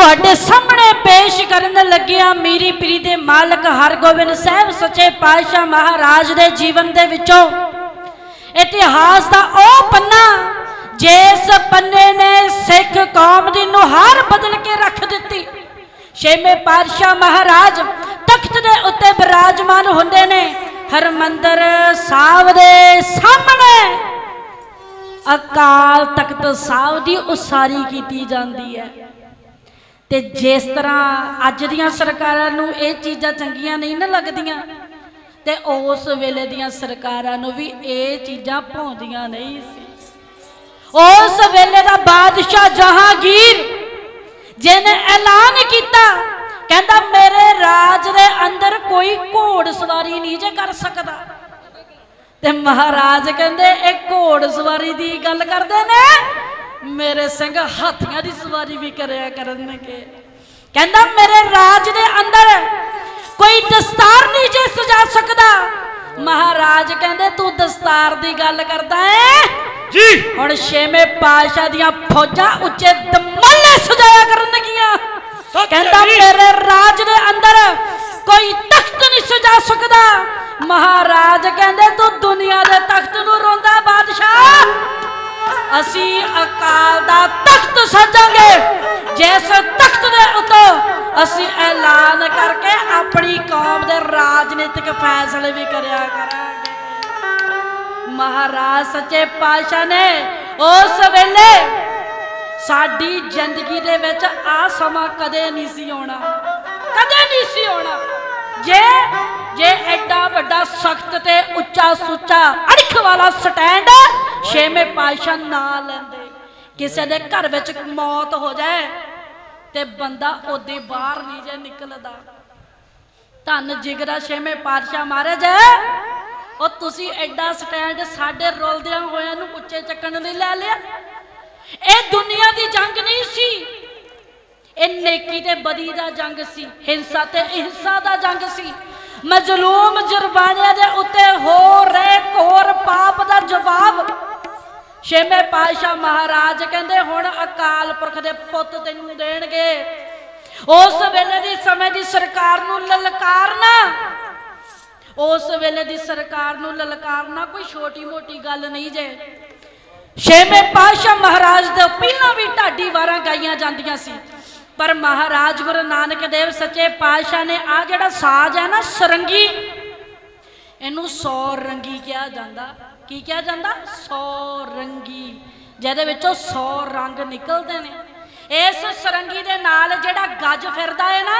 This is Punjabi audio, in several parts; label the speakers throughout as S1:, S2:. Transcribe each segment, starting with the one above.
S1: ਤੁਹਾਡੇ ਸਾਹਮਣੇ ਪੇਸ਼ ਕਰਨ ਲੱਗਿਆ ਮੀਰੀ ਪੀਰੀ ਦੇ ਮਾਲਕ ਹਰਗੋਬਿੰਦ ਸਾਹਿਬ, ਸੱਚੇ ਪਾਤਸ਼ਾਹ ਮਹਾਰਾਜ ਦੇ ਜੀਵਨ ਦੇ ਵਿੱਚੋਂ। ਇਤਿਹਾਸ ਦਾ ਉਹ ਪੰਨਾ, ਜਿਸ ਪੰਨੇ ਨੇ ਸਿੱਖ ਕੌਮ ਦੀ ਨੁਹਾਰ ਬਦਲ ਕੇ ਰੱਖ ਦਿੱਤੀ। ਛੇਵੇਂ ਪਾਤਸ਼ਾਹ ਮਹਾਰਾਜ ਤਖਤ ਦੇ ਉੱਤੇ ਬਿਰਾਜਮਾਨ ਹੁੰਦੇ ਨੇ, ਹਰਮੰਦਰ ਸਾਹਿਬ ਦੇ ਸਾਹਮਣੇ। ਅਕਾਲ ਤਖਤ ਸਾਹਿਬ ਦੀ ਉਸਾਰੀ ਕੀਤੀ ਜਾਂਦੀ ਹੈ। ਤੇ ਜਿਸ ਤਰ੍ਹਾਂ ਅੱਜ ਦੀਆਂ ਸਰਕਾਰਾਂ ਨੂੰ ਇਹ ਚੀਜ਼ਾਂ ਚੰਗੀਆਂ ਨਹੀਂ ਨਾ ਲੱਗਦੀਆਂ, ਤੇ ਉਸ ਵੇਲੇ ਦੀਆਂ ਸਰਕਾਰਾਂ ਨੂੰ ਵੀ ਇਹ ਚੀਜ਼ਾਂ ਭਾਉਂਦੀਆਂ ਨਹੀਂ ਸੀ। ਉਸ ਵੇਲੇ ਦਾ ਬਾਦਸ਼ਾਹ ਜਹਾਂਗੀਰ, ਜਿਹਨੇ ਐਲਾਨ ਕੀਤਾ, ਕਹਿੰਦਾ ਮੇਰੇ ਰਾਜ ਦੇ ਅੰਦਰ ਕੋਈ ਘੋੜ ਸਵਾਰੀ ਨਹੀਂ ਜੇ ਕਰ ਸਕਦਾ। ਤੇ ਮਹਾਰਾਜ ਕਹਿੰਦੇ, ਇਹ ਘੋੜ ਸਵਾਰੀ ਦੀ ਗੱਲ ਕਰਦੇ ਨੇ ਮੇਰੇ ਸਿੰਘ ਹਾਥੀਆਂ ਦੀ ਸਵਾਰੀ ਵੀ ਕਰਿਆ ਕਰਨਗੇ। ਕਹਿੰਦਾ ਮੇਰੇ ਰਾਜ ਦੇ ਅੰਦਰ ਕੋਈ ਦਸਤਾਰ ਨਹੀਂ ਜੇ ਸਜਾ ਸਕਦਾ। ਮਹਾਰਾਜ ਕਹਿੰਦੇ ਤੂੰ ਦਸਤਾਰ ਦੀ ਗੱਲ ਕਰਦਾ ਹੈ?
S2: ਜੀ।
S1: ਹੁਣ ਛੇਵੇਂ ਪਾਤਸ਼ਾਹ ਦੀਆਂ ਫੌਜਾਂ ਉੱਚੇ ਦਮੱਲੇ ਸਜਾਇਆ ਕਰਨਗੀਆਂ। ਕਹਿੰਦਾ। ਮੇਰੇ ਰਾਜ ਦੇ ਅੰਦਰ ਕੋਈ ਤਖਤ ਨਹੀਂ ਸਜਾ ਸਕਦਾ। ਮਹਾਰਾਜ ਕਹਿੰਦੇ ਤੂੰ ਦੁਨੀਆ ਦੇ ਤਖਤ ਨੂੰ ਰੋਂਦਾ ਬਾਦਸ਼ਾਹ? ਅਸੀਂ ਅਕਾਲ ਦਾ ਤਖਤ ਸਾਜਾਂਗੇ। ਜਿਸ ਤਖਤ ਦੇ ਉੱਤੇ ਅਸੀਂ ਐਲਾਨ ਕਰਕੇ ਆਪਣੀ ਕੌਮ ਦੇ ਰਾਜਨੀਤਿਕ ਫੈਸਲੇ ਵੀ ਕਰਿਆ ਕਰਾਂਗੇ। ਮਹਾਰਾਜ ਸੱਚੇ ਪਾਤਸ਼ਾਹ ਨੇ ਉਸ ਵੇਲੇ ਸਾਡੀ ਜ਼ਿੰਦਗੀ ਦੇ ਵਿੱਚ ਆ ਸਮਾਂ ਕਦੇ ਨਹੀਂ ਸੀ ਆਉਣਾ। ਕਦੇ ਨਹੀਂ ਸੀ ਆਉਣਾ। ਜੇ ਜੇ ਐਡਾ ਵੱਡਾ ਸਖਤ ਤੇ ਉੱਚਾ ਸੁੱਚਾ ਅੜਖ ਵਾਲਾ ਸਟੈਂਡ ਛੇਵੇਂ ਪਾਤਸ਼ਾਹ ਨਾ ਲੈਂਦੇ। ਕਿਸੇ ਦੇ ਘਰ ਵਿੱਚ ਮੌਤ ਹੋ ਜਾਏ ਤੇ ਬੰਦਾ ਉਹਦੇ ਬਾਹਰ ਨਹੀਂ ਜੇ ਨਿਕਲਦਾ। ਧੰਨ ਜਿਗਰਾ ਛੇਵੇਂ ਪਾਤਸ਼ਾਹ ਮਹਾਰਾਜ, ਉਹ ਤੁਸੀਂ ਐਡਾ ਸਟੈਂਡ ਸਾਡੇ ਰੁਲਦਿਆਂ ਹੋਇਆਂ ਨੂੰ ਉੱਚੇ ਚੱਕਣ ਲਈ ਲੈ ਲਿਆ। ਇਹ ਦੁਨੀਆ ਦੀ ਜੰਗ ਨਹੀਂ ਸੀ। ਇਹ ਨੇਕੀ ਤੇ ਬਦੀ ਦਾ ਜੰਗ ਸੀ, ਹਿੰਸਾ ਤੇ ਅਹਿੰਸਾ ਦਾ ਜੰਗ ਸੀ। ਮਜ਼ਲੂਮ ਜਰਬਾਨਿਆਂ ਦੇ ਉੱਤੇ ਹੋ ਰਹੇ ਕੋਰ ਪਾਪ ਦਾ ਜਵਾਬ ਛੇਵੇਂ ਪਾਤਸ਼ਾਹ ਮਹਾਰਾਜ ਕਹਿੰਦੇ, ਹੁਣ ਅਕਾਲ ਪੁਰਖ ਦੇ ਪੁੱਤ ਤੈਨੂੰ ਦੇਣਗੇ। ਉਸ ਵੇਲੇ ਦੀ ਸਮੇਂ ਦੀ ਸਰਕਾਰ ਨੂੰ ਲਲਕਾਰਨਾ। ਉਸ ਵੇਲੇ ਦੀ ਸਰਕਾਰ ਨੂੰ ਲਲਕਾਰਨਾ ਕੋਈ ਛੋਟੀ ਮੋਟੀ ਗੱਲ ਨਹੀਂ ਜੇ। ਛੇਵੇਂ ਪਾਤਸ਼ਾਹ ਮਹਾਰਾਜ ਦੇ ਪਹਿਲਾਂ ਵੀ ਢਾਡੀ ਵਾਰਾਂ ਗਾਈਆਂ ਜਾਂਦੀਆਂ ਸੀ। ਪਰ ਮਹਾਰਾਜ ਗੁਰੂ ਨਾਨਕ ਦੇਵ ਸੱਚੇ ਪਾਤਸ਼ਾਹ ਨੇ ਆ ਜਿਹੜਾ ਸਾਜ਼ ਹੈ ਨਾ, ਸਰੰਗੀ, ਇਹਨੂੰ ਸੌ ਰੰਗੀ ਕਿਹਾ ਜਾਂਦਾ। ਕੀ ਕਿਹਾ ਜਾਂਦਾ? ਸੌ ਰੰਗੀ। ਜਿਹਦੇ ਵਿੱਚੋਂ 100 ਰੰਗ ਨਿਕਲਦੇ ਨੇ। ਇਸ ਸਰੰਗੀ ਦੇ ਨਾਲ ਜਿਹੜਾ ਗੱਜ ਫਿਰਦਾ ਹੈ ਨਾ,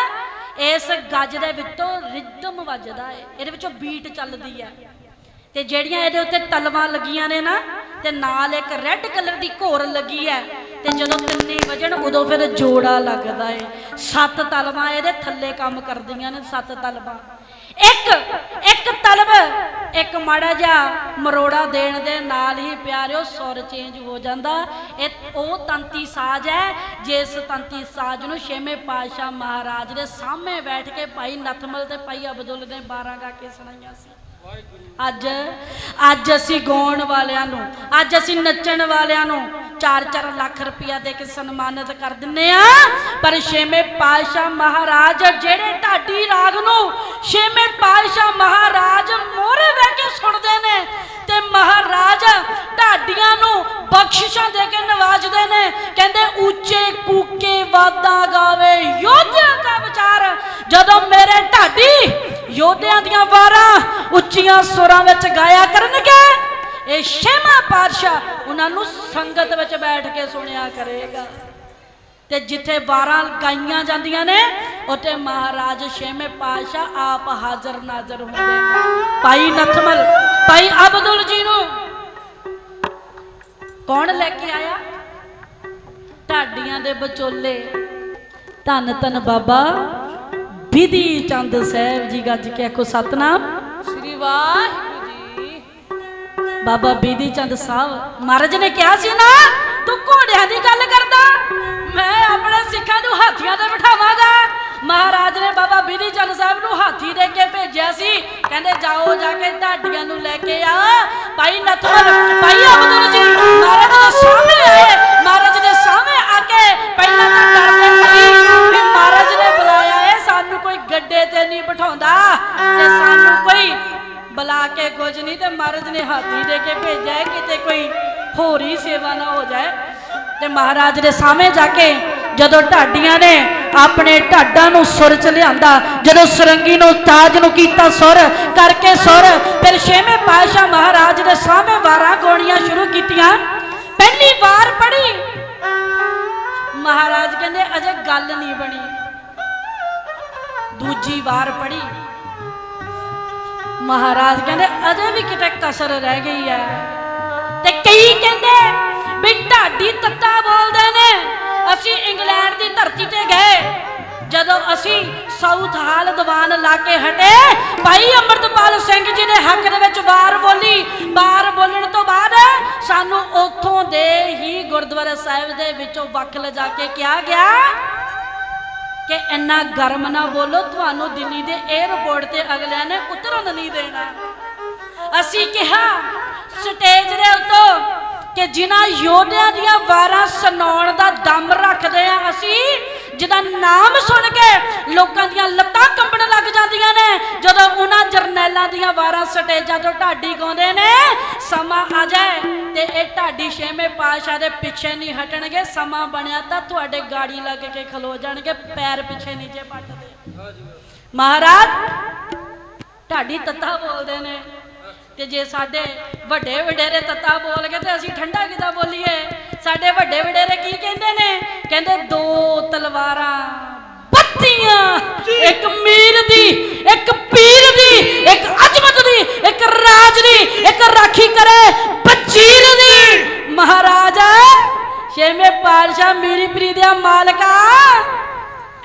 S1: ਇਸ ਗੱਜ ਦੇ ਵਿੱਚੋਂ ਰਿਦਮ ਵੱਜਦਾ ਹੈ। ਇਹਦੇ ਵਿੱਚੋਂ ਬੀਟ ਚੱਲਦੀ ਹੈ। ਤੇ ਜਿਹੜੀਆਂ ਇਹਦੇ ਉੱਤੇ ਤਲਵਾਂ ਲੱਗੀਆਂ ਨੇ ਨਾ, ਤੇ ਨਾਲ ਇੱਕ ਰੈੱਡ ਕਲਰ ਦੀ ਘੋਰ ਲੱਗੀ ਹੈ। ਤੇ ਜਦੋਂ ਤਿੰਨੇ ਵਜਣ, ਉਦੋਂ ਫਿਰ ਜੋੜਾ ਲੱਗਦਾ ਏ ਸੱਤ ਤਲਵਾਂ ਇਹਦੇ ਥੱਲੇ ਕੰਮ ਕਰਦੀਆਂ ਨੇ, ਸੱਤ ਤਲਵਾਂ। ਇੱਕ ਇੱਕ ਤਲਬ, ਇੱਕ ਮਾੜਾ ਜਿਹਾ ਮਰੋੜਾ ਦੇਣ ਦੇ ਨਾਲ ਹੀ ਪਿਆਰਿਓ, ਸੁਰ ਚੇਂਜ ਹੋ ਜਾਂਦਾ। ਇਹ ਉਹ ਤੰਤੀ ਸਾਜ਼ ਹੈ, ਜਿਸ ਤੰਤੀ ਸਾਜ਼ ਨੂੰ ਛੇਵੇਂ ਪਾਤਸ਼ਾਹ ਮਹਾਰਾਜ ਦੇ ਸਾਹਮਣੇ ਬੈਠ ਕੇ ਭਾਈ ਨਥਮਲ ਤੇ ਭਾਈ ਅਬਦੁੱਲ ਨੇ 12 ਗਾ ਕੇ ਸੁਣਾਈਆਂ ਸੀ। ਅੱਜ ਅੱਜ ਅਸੀਂ ਗਾਉਣ ਵਾਲਿਆਂ ਨੂੰ, ਅੱਜ ਅਸੀਂ ਨੱਚਣ ਵਾਲਿਆਂ ਨੂੰ 4-4 ਲੱਖ ਰੁਪਇਆ ਦੇ ਕੇ ਸਨਮਾਨਿਤ ਕਰ ਦਿੰਨੇ ਆ। ਪਰ ਛੇਵੇਂ ਪਾਤਸ਼ਾਹ ਮਹਾਰਾਜ ਜਿਹੜੇ ਢਾਡੀ ਰਾਗ ਨੂੰ ਛੇਵੇਂ ਪਾਤਸ਼ਾਹ ਮਹਾਰਾਜ ਮੋਹਰੇ ਬਹਿ ਕੇ ਸੁਣਦੇ ਨੇ ਤੇ ਮਹਾਰਾਜ ਢਾਡੀਆਂ ਨੂੰ ਬਖਸ਼ਿਸ਼ਾਂ ਦੇ ਕੇ ਨਵਾਜਦੇ ਨੇ, ਕਹਿੰਦੇ, ਉੱਚੇ ਕੂਕੇ ਵਾਦਾ ਗਾਵੇ ਯੋਧਿਆਂ ਦਾ ਵਿਚਾਰ। ਜਦੋਂ ਮੇਰੇ ਢਾਡੀ ਯੋਧਿਆਂ ਦੀਆਂ ਵਾਰਾਂ ਉੱਚੀਆਂ ਸੁਰਾਂ ਵਿੱਚ ਗਾਇਆ ਕਰਨਗੇ ਇਹ ਛੇਵਾਂ ਪਾਤਸ਼ਾਹ ਉਹਨਾਂ ਨੂੰ ਸੰਗਤ ਵਿੱਚ ਬੈਠ ਕੇ ਸੁਣਿਆ ਕਰੇਗਾ। ਤੇ ਜਿੱਥੇ ਵਾਰਾਂ ਗਾਈਆਂ ਜਾਂਦੀਆਂ ਨੇ, ਉੱਥੇ ਮਹਾਰਾਜ ਛੇਵੇਂ ਪਾਤਸ਼ਾਹ ਆਪ ਹਾਜ਼ਰ ਨਾਜ਼ਰ ਹੁੰਦੇ ਨੇ। ਭਾਈ ਨਥਮਲ, ਭਾਈ ਅਬਦੁਲ ਜੀ ਨੂੰ ਕੌਣ ਲੈ ਕੇ ਆਇਆ? ਢਾਡੀਆਂ ਦੇ ਵਿਚੋਲੇ, ਧੰਨ ਧੰਨ ਬਾਬਾ ਵਿਧੀ ਚੰਦ ਸਾਹਿਬ ਜੀ ਗੱਜ ਕੇ ਆਖੋ ਸਤਨਾਮ।
S3: ਸ੍ਰੀ ਵਾਹਿਗੁਰੂ।
S1: ਬਾਬਾ ਬੀਦੀ ਚੰਦ ਸਾਹਿਬ, ਮਹਾਰਾਜ ਨੇ ਕਿਹਾ ਸੀ ਨਾ, ਤੂੰ ਘੋੜਿਆਂ ਦੀ ਗੱਲ ਕਰਦਾ, ਮੈਂ ਆਪਣੇ ਸਿੱਖਾਂ ਨੂੰ ਹਾਥੀਆਂ ਤੇ ਬਿਠਾਵਾਂਗਾ। ਮਹਾਰਾਜ ਨੇ ਬਾਬਾ ਬੀਦੀ ਚੰਦ ਸਾਹਿਬ ਨੂੰ ਹਾਥੀ ਦੇ ਕੇ ਭੇਜਿਆ ਸੀ। ਕਹਿੰਦੇ, ਜਾਓ ਜਾ ਕੇ ਢਾਡੀਆਂ ਨੂੰ ਲੈ ਕੇ ਆ। ਭਾਈ ਨਥਮਲ ਭਾਈ ਅਬਦੁਲ ਜੀ ਮਹਾਰਾਜ ਦੇ ਸਾਹਮਣੇ ਜਾ ਕੇ ਜਦੋਂ ਢਾਡੀਆਂ ਨੇ ਆਪਣੇ ਢਾਡਾਂ ਨੂੰ ਸੁਰ ਚ ਲਿਆਂਦਾ, ਜਦੋਂ ਸਰੰਗੀ ਨੂੰ ਤਾਜ ਨੂੰ ਕੀਤਾ ਸੁਰ ਕਰਕੇ ਸੁਰ, ਫਿਰ ਛੇਵੇਂ ਪਾਤਸ਼ਾਹ ਮਹਾਰਾਜ ਦੇ ਸਾਹਮਣੇ ਵਾਰਾਂ ਗਾਉਣੀਆਂ ਸ਼ੁਰੂ ਕੀਤੀਆਂ। ਪਹਿਲੀ ਵਾਰ ਪੜੀ ਮਹਾਰਾਜ ਕਹਿੰਦੇ, ਅਜੇ ਗੱਲ ਨਹੀਂ ਬਣੀ। ਦੂਜੀ ਵਾਰ ਪੜੀ ਮਹਾਰਾਜ ਕਹਿੰਦੇ, ਅਜੇ ਵੀ ਕਿਤੇ ਕਸਰ ਰਹਿ ਗਈ ਹੈ। ਤੇ ਕਈ ਕਹਿੰਦੇ ਵੀ ਢਾਡੀ ਤੱਤਾ ਬੋਲਦੇ ਨੇ। ਅਸੀਂ ਇੰਗਲੈਂਡ ਦੀ ਧਰਤੀ ਤੇ ਗਏ। ਜਦੋਂ ਅਸੀਂ ਸਾਊਥ ਹਾਲ ਦੀਵਾਨ ਲਾ ਕੇ ਹਟੇ, ਭਾਈ ਅਮਰਤਪਾਲ ਸਿੰਘ ਜੀ ਨੇ ਹੱਕ ਦੇ ਵਿੱਚ ਵਾਰ ਬੋਲੀ। ਵਾਰ ਬੋਲਣ ਤੋਂ ਬਾਅਦ ਸਾਨੂੰ ਉੱਥੋਂ ਦੇ ਹੀ ਗੁਰਦੁਆਰਾ ਸਾਹਿਬ ਦੇ ਵਿੱਚੋਂ ਵੱਖ ਲਿਜਾ ਕੇ ਕਿਹਾ ਗਿਆ ਕਿ ਇੰਨਾ ਗਰਮ ਨਾ ਬੋਲੋ, ਤੁਹਾਨੂੰ ਦਿੱਲੀ ਦੇ 에ਅਰਪੋਰਟ ਤੇ ਅਗਲਿਆਂ ਨੇ ਉਤਰਨ ਨਹੀਂ ਦੇਣਾ। ਅਸੀਂ ਕਿਹਾ ਸਟੇਜ ਦੇ ਉੱਤੋਂ ਕਿ ਜਿਨ੍ਹਾਂ ਯੋਧਿਆਂ ਦੀਆਂ ਵਾਰਾਂ ਸੁਣਾਉਣ ਦਾ ਦਮ ਰੱਖਦੇ ਆ, ਅਸੀਂ ਜਿਹਦਾ ਨਾਮ ਸੁਣ ਕੇ ਲੋਕਾਂ ਦੀਆਂ ਲੱਤਾਂ ਕੰਬਣ ਲੱਗ ਜਾਂਦੀਆਂ ਨੇ, ਜਦੋਂ ਉਹਨਾਂ ਜਰਨੈਲਾਂ ਦੀਆਂ ਵਾਰਾਂ ਸਟੇਜਾਂ ਤੋਂ ਢਾਡੀ ਗਾਉਂਦੇ ਨੇ, ਸਮਾਂ ਆ ਜਾਏ ਤੇ ਇਹ ਢਾਡੀ ਛੇਵੇਂ ਪਾਤਸ਼ਾਹ ਦੇ ਪਿੱਛੇ ਨਹੀਂ ਹਟਣਗੇ, ਸਮਾਂ ਬਣਿਆ ਤਾਂ ਤੁਹਾਡੇ ਗਾੜੀ ਲੱਗ ਕੇ ਖਲੋ ਜਾਣਗੇ, ਪੈਰ ਪਿੱਛੇ ਨੀਚੇ ਪੱਟਦੇ ਮਹਾਰਾਜ, ਢਾਡੀ ਤੱਤਾ ਬੋਲਦੇ ਨੇ। ਤੇ ਜੇ ਸਾਡੇ ਵੱਡੇ ਵਡੇਰੇ ਤੱਤਾ ਬੋਲ ਗਏ ਤੇ ਅਸੀਂ ਠੰਡਾ ਕਿਦਾਂ ਬੋਲੀਏ? ਸਾਡੇ ਵੱਡੇ ਵਡੇਰੇ ਕੀ ਕਹਿੰਦੇ ਨੇ? ਕਹਿੰਦੇ ਦੋ ਤਲਵਾਰਾਂ ਬੱਤੀਆਂ ਇੱਕ ਮੀਰ ਦੀ ਇੱਕ ਪੀਰ ਦੀ ਇੱਕ ਅਜਮਤ ਦੀ ਇੱਕ ਰਾਜ ਦੀ ਇੱਕ ਰਾਖੀ ਕਰੇ ਵਜ਼ੀਰ ਦੀ। ਮਹਾਰਾਜਾ ਛੇਵੇਂ ਪਾਤਸ਼ਾਹ ਮੀਰੀ ਪੀਰੀ ਦਾ ਮਾਲਕਾ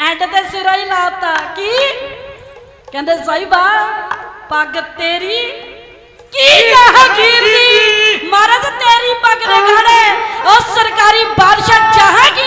S1: ਐਂਡ ਤੇ ਸਿਰਾ ਹੀ ਲਾਤਾ। ਕੀ? ਕਹਿੰਦੇ ਸਾਹਿਬਾ ਪੱਗ ਤੇਰੀ ਕੀ ਜਹਾਂਗੀਰ ਦੀ ਮਹਾਰਾਜ ਤੇਰੀ ਪੱਗ ਦੇ ਗਾੜੇ ਉਹ ਸਰਕਾਰੀ ਬਾਦਸ਼ਾਹ ਜਹਾਂਗੀਰ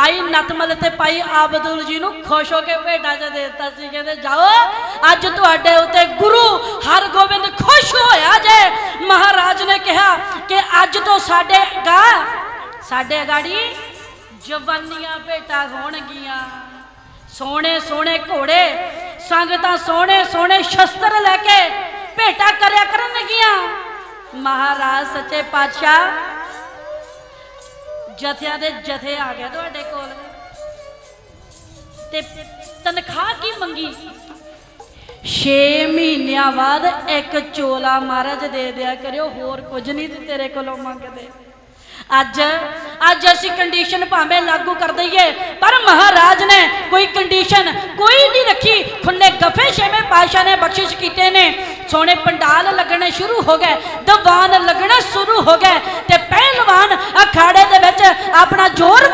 S1: ਭਾਈ ਨਤਮਲ ਤੇ ਭਾਈ ਆਬਦੁਲ ਜੀ ਨੂੰ ਖੁਸ਼ ਹੋ ਕੇ ਭੇਟਾ ਚ ਦੇ ਦਿੱਤਾ ਸੀ, ਕਹਿੰਦੇ, ਜਾਓ, ਅੱਜ ਤੁਹਾਡੇ ਉੱਤੇ ਗੁਰੂ ਹਰਗੋਬਿੰਦ ਖੁਸ਼ ਹੋਇਆ ਜੇ। ਮਹਾਰਾਜ ਨੇ ਕਿਹਾ ਕਿ ਅੱਜ ਤੋਂ ਸਾਡੇ ਗਾ ਸਾਡੇ ਗਾੜੀ ਜਵਾਨੀਆਂ ਭੇਟਾ ਹੋਣਗੀਆਂ। ਸੋਹਣੇ ਸੋਹਣੇ ਘੋੜੇ, ਸੰਗਤਾਂ ਸੋਹਣੇ ਸੋਹਣੇ ਸ਼ਸਤਰ ਲੈ ਕੇ ਭੇਟਾ ਕਰਿਆ ਕਰਨਗੀਆਂ। ਮਹਾਰਾਜ ਸੱਚੇ ਪਾਤਸ਼ਾਹ ਜਥਿਆਂ ਦੇ ਜਥੇ ਆ ਗਏ ਤੁਹਾਡੇ ਕੋਲ। ਤੇ ਤਨਖਾਹ ਕੀ ਮੰਗੀ? 6 ਮਹੀਨਿਆਂ ਬਾਅਦ ਇੱਕ ਚੋਲਾ ਮਹਾਰਾਜ ਦੇ ਦਿਆ ਕਰਿਓ, ਹੋਰ ਕੁਝ ਨਹੀਂ ਤੇਰੇ ਕੋਲੋਂ ਮੰਗਦੇ। ਅੱਜ ਅੱਜ ਅਸੀਂ ਕੰਡੀਸ਼ਨ ਭਾਵੇਂ ਲਾਗੂ ਕਰ ਦਈਏ, ਪਰ ਮਹਾਰਾਜ ਨੇ ਕੋਈ ਕੰਡੀਸ਼ਨ ਕੋਈ ਨਹੀਂ ਰੱਖੀ। ਖੁੱਲੇ ਗੱਫੇ ਛੇਵੇਂ ਪਾਸ਼ਾ ਨੇ ਬਖਸ਼ਿਸ਼ ਕੀਤੇ ਨੇ। ਸੋਹਣੇ ਪੰਡਾਲ ਲੱਗਣੇ ਸ਼ੁਰੂ ਹੋ ਗਏ, ਦੀਵਾਨ ਲੱਗਣੇ ਸ਼ੁਰੂ ਹੋ ਗਏ ਤੇ ਪਹਿਲਵਾਨ ਅਖਾੜੇ ਦੇ ਵਿੱਚ ਆਪਣਾ ਜ਼ੋਰ